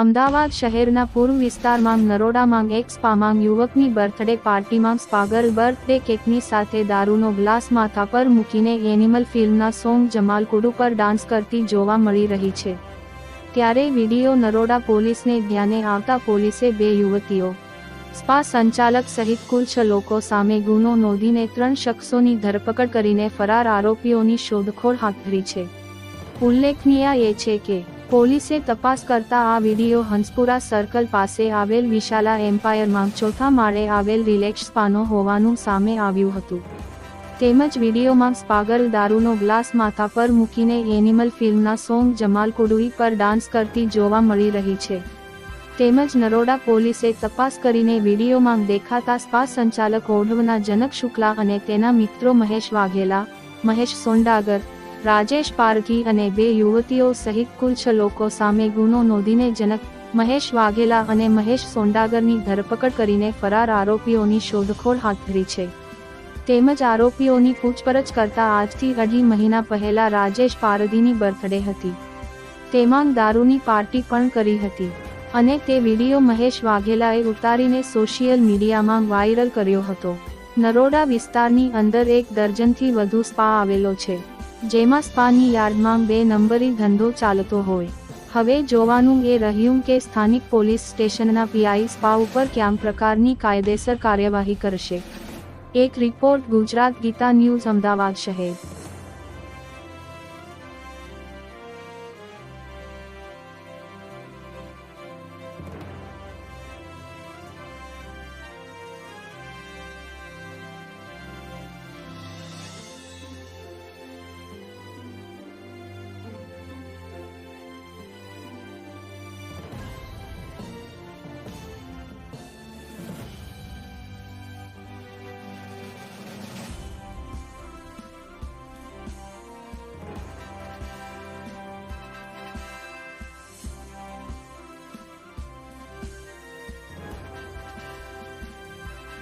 અમદાવાદ શહેરના પૂર્વ વિસ્તારમાં નરોડામાં એક સ્પામાં યુવકની બર્થડે પાર્ટીમાં સ્પાગર બર્થડે કેકની સાથે દારૂનો ગ્લાસ માથા પર મૂકીને એનિમલ ફિલ્મના સોંગ જમાલકુડુ પર ડાન્સ કરતી જોવા મળી રહી છે. ત્યારે વીડિયો નરોડા પોલીસને ધ્યાને આવતા પોલીસે બે યુવતીઓ, સ્પા સંચાલક સહિત કુલ છ લોકો સામે ગુનો નોંધીને ત્રણ શખ્સોની ધરપકડ કરીને ફરાર આરોપીઓની શોધખોળ હાથ ધરી છે. ઉલ્લેખનીય એ છે કે પોલીસે તપાસ કરતા આ વીડિયો હંસપુરા સર્કલ પાસે આવેલ વિશાલા એમ્પાયરમાં ચોથા માળે આવેલ રિલેક્સ સ્પાનો હોવાનું સામે આવ્યું હતું. તેમજ વિડીયોમાં સ્પાગલ દારૂનો ગ્લાસ માથા પર મૂકીને એનિમલ ફિલ્મના સોંગ જમાલ કુડુઈ પર ડાન્સ કરતી જોવા મળી રહી છે. તેમજ નરોડા પોલીસે તપાસ કરીને વિડીયોમાં દેખાતા સ્પા સંચાલક ઓઢવના જનક શુક્લા અને તેના મિત્રો મહેશ વાઘેલા, મહેશ સોંડાગર રાજેશ પારઘી અને બે યુવતીઓ સહિત કુલ છ લોકો સામે ગુનો નોંધીને જનક મહેશ વાઘેલા અને મહેશ સોંડાગરની ધરપકડ કરીને ફરાર આરોપીઓની શોધખોળ હાથ ધરી છે. તેમજ આરોપીઓની પૂછપરછ કરતા આજથી અઢી મહિના પહેલા રાજેશ પારધીની બર્થડે હતી. તેમાં દારૂની પાર્ટી પણ કરી હતી અને તે વીડિયો મહેશ વાઘેલાએ ઉતારીને સોશિયલ મીડિયામાં વાયરલ કર્યો હતો. નરોડા વિસ્તારની અંદર એક દર્જનથી વધુ સ્પા આવેલો છે. જેમાં સ્પાની યાર્ડમાં બે નંબરી ધંધો ચાલતો હોય. હવે જોવાનું એ રહ્યું કે સ્થાનિક પોલીસ સ્ટેશનના પીઆઈ સ્પા ઉપર ક્યાં પ્રકારની કાયદેસર કાર્યવાહી કરશે. એક રિપોર્ટ ગુજરાત ગીતા ન્યૂઝ અમદાવાદ શહેર.